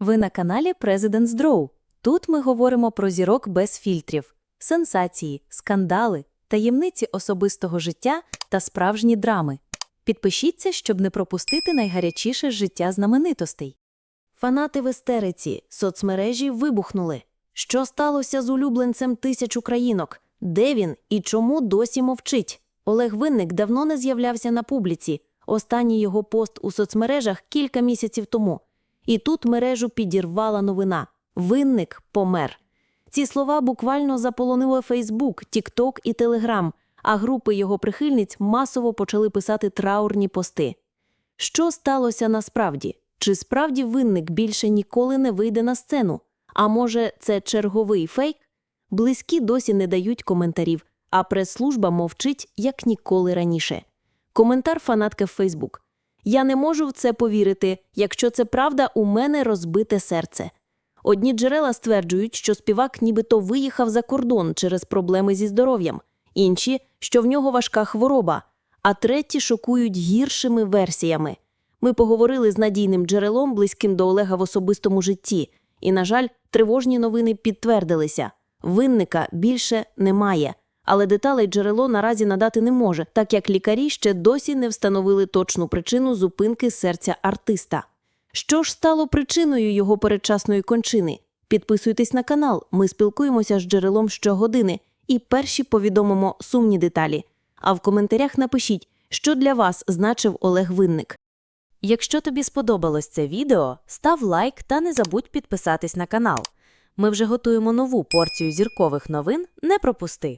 Ви на каналі President's Draw. Тут ми говоримо про зірок без фільтрів, сенсації, скандали, таємниці особистого життя та справжні драми. Підпишіться, щоб не пропустити найгарячіше життя знаменитостей. Фанати в істериці, соцмережі вибухнули. Що сталося з улюбленцем тисяч українок? Де він і чому досі мовчить? Олег Винник давно не з'являвся на публіці. Останній його пост у соцмережах кілька місяців тому. І тут мережу підірвала новина. Винник помер. Ці слова буквально заполонили Фейсбук, Тікток і Телеграм, а групи його прихильниць масово почали писати траурні пости. Що сталося насправді? Чи справді винник більше ніколи не вийде на сцену? А може, це черговий фейк? Близькі досі не дають коментарів, а прес-служба мовчить як ніколи раніше. Коментар фанатки в Фейсбук. Я не можу в це повірити. Якщо це правда, у мене розбите серце. Одні джерела стверджують, що співак нібито виїхав за кордон через проблеми зі здоров'ям, інші, що в нього важка хвороба, а треті шокують гіршими версіями. Ми поговорили з надійним джерелом, близьким до Олега в особистому житті, і, на жаль, тривожні новини підтвердилися. Винника більше немає, але деталей джерело наразі надати не може, так як лікарі ще досі не встановили точну причину зупинки серця артиста. Що ж стало причиною його передчасної кончини? Підписуйтесь на канал, ми спілкуємося з джерелом щогодини і перші повідомимо сумні деталі. А в коментарях напишіть, що для вас значив Олег Винник. Якщо тобі сподобалось це відео, став лайк та не забудь підписатись на канал. Ми вже готуємо нову порцію зіркових новин. Не пропусти!